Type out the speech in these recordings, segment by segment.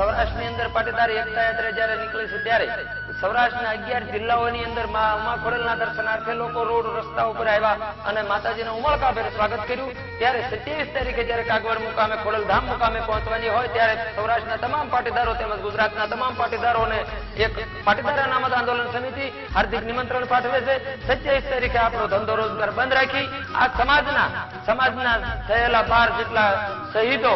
અંદર પાટીદાર એકતા યાત્રા જયારે નીકળે છે ત્યારે, સૌરાષ્ટ્રના અગિયાર જિલ્લાઓની અંદર મા ખોડલના દર્શનાર્થે લોકો રોડ, રસ્તા ઉપર આવ્યા અને માતાજીનું ઉમળકાભેર સ્વાગત કર્યું. ત્યારે સત્યાવીસ તારીખે જયારે કાગવડ મુકામે, ખોડલધામ મુકામે પહોંચવાની હોય, ત્યારે સૌરાષ્ટ્રના તમામ પાટીદારો તેમજ ગુજરાતના તમામ પાટીદારોને એક પાટીદાર અનામત આંદોલન સમિતિ હાર્દિક નિમંત્રણ પાઠવે છે. સત્યાવીસ તારીખે આપણો ધંધો રોજગાર બંધ રાખી આ સમાજના સમાજના થયેલા બાર જેટલા શહીદો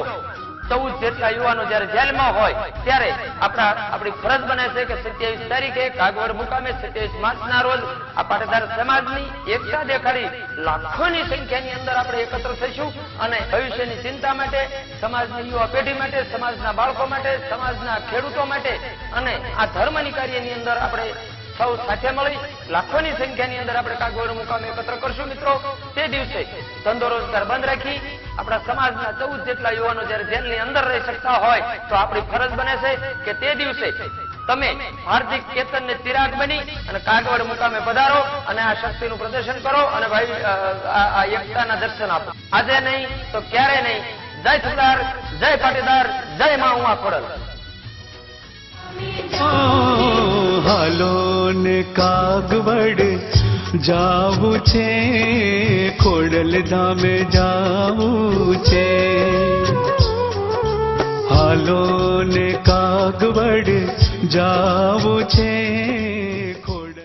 ચૌદ જેટલા યુવાનો જયારે જેલમાં હોય, ત્યારે આપણા આપણી ફરજ બને છે કે સત્યાવીસ તારીખે કાગવડ મુકામે સત્યાવીસ માર્ચના રોજ આ પાટીદાર સમાજની એકતા દેખાડી લાખોની સંખ્યાની અંદર આપણે એકત્ર થઈશું અને ભવિષ્યની ચિંતા માટે, સમાજની યુવા પેઢી માટે, સમાજના બાળકો માટે, સમાજના ખેડૂતો માટે અને આ ધર્મની કાર્યની અંદર આપણે સૌ સાથે મળી લાખોની સંખ્યાની અંદર આપણે કાગવડ મુકામે એકત્ર કરશું મિત્રો. તે દિવસે ધંધો રોજગાર બંધ રાખી આપણા સમાજના ચૌદ જેટલા યુવાનો જયારે જેલની અંદર રહી શકતા હોય, તો આપણી ફરજ બને છે કે તે દિવસે તમે હાર્દિક કેતન ને ચિરાગ બની અને કાગવડ મુકામે પધારો અને આ શક્તિનું પ્રદર્શન કરો અને ભાઈ આ એકતાના દર્શન આપો. આજે નહીં, તો ક્યારે નહીં. જય સરદાર, જય પાટીદાર, જય મા ઉમા ખોડલ હાલો ને કાગવડ જાવું છે. ખોડલ ધામે જાવું છે. હાલો ને કાગવડ જાવું છે.